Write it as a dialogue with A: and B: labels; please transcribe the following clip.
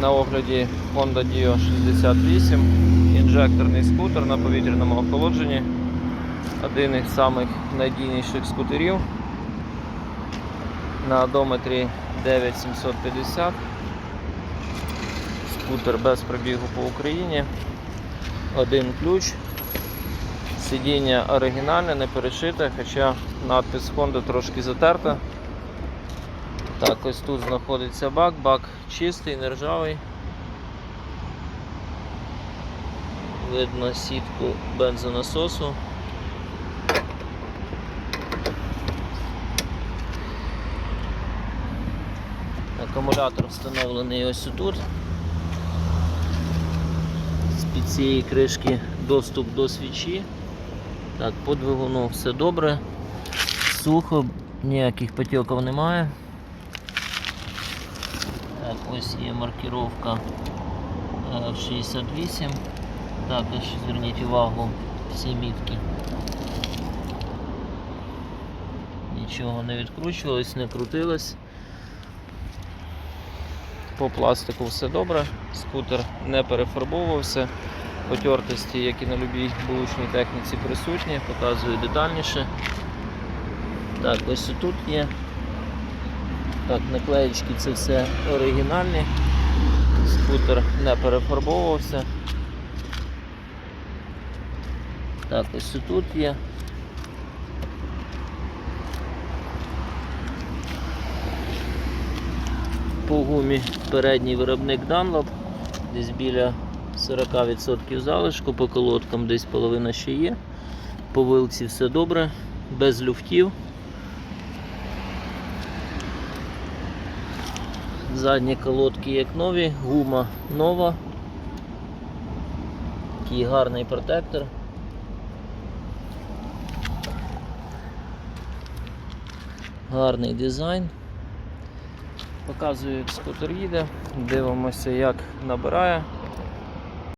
A: На огляді Honda Dio 68, інжекторний скутер на повітряному охолодженні. Один із самих найдійніших скутерів. На одометрі 9750. Скутер без пробігу по Україні. Один ключ. Сидіння оригінальне, не перешите, хоча надпис Honda трошки затерта. Так, ось тут знаходиться бак, бак чистий, не ржавий. Видно сітку бензонасосу. Акумулятор встановлений ось тут. З-під цієї кришки доступ до свічі. Так, по двигуну все добре. Сухо, ніяких потіків немає. Так, ось є маркировка е, 68. Також зверніть увагу всі мітки. Нічого не відкручувалось, не крутилось. По пластику все добре, скутер не перефарбовувався. Потертості, як і на любій булочній техніці, присутні, показую детальніше. Так, ось тут є. Так, наклеєчки це все оригінальні. Скутер не перефарбовувався. Так, ось тут є. По гумі передній виробник Dunlop, десь біля 40% залишку, по колодкам десь половина ще є. По вилці все добре, без люфтів. Задні колодки як нові, гума нова. Такий гарний протектор. Гарний дизайн. Показую, як скутер їде, дивимося, як набирає.